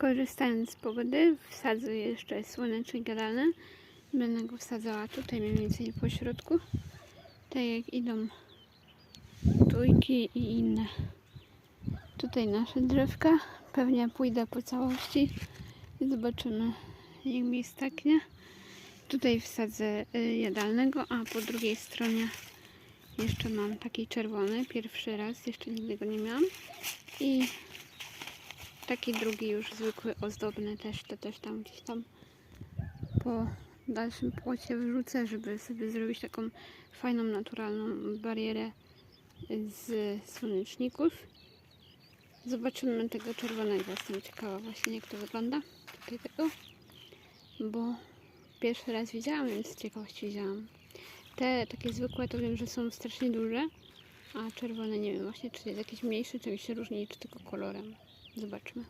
Korzystając z pogody, wsadzę jeszcze słonecznik gadany. Będę go wsadzała tutaj mniej więcej po środku. Tak jak idą tujki i inne. Tutaj nasze drzewka. Pewnie pójdę po całości i zobaczymy jak mi staknie. Tutaj wsadzę y, jadalnego, a po drugiej stronie jeszcze mam taki czerwony. Pierwszy raz, jeszcze nigdy go nie miałam. I taki drugi już zwykły, ozdobny też, to też tam gdzieś tam po dalszym płocie wrzucę, żeby sobie zrobić taką fajną, naturalną barierę z słoneczników. Zobaczymy tego czerwonego. Jestem ciekawa właśnie jak to wygląda. Tutaj tego. Bo pierwszy raz widziałam, więc z ciekawości wzięłam. Te takie zwykłe to wiem, że są strasznie duże. A czerwone nie wiem właśnie, czy jest jakiś mniejszy, czymś się różni, czy tylko kolorem. Zobaczmy.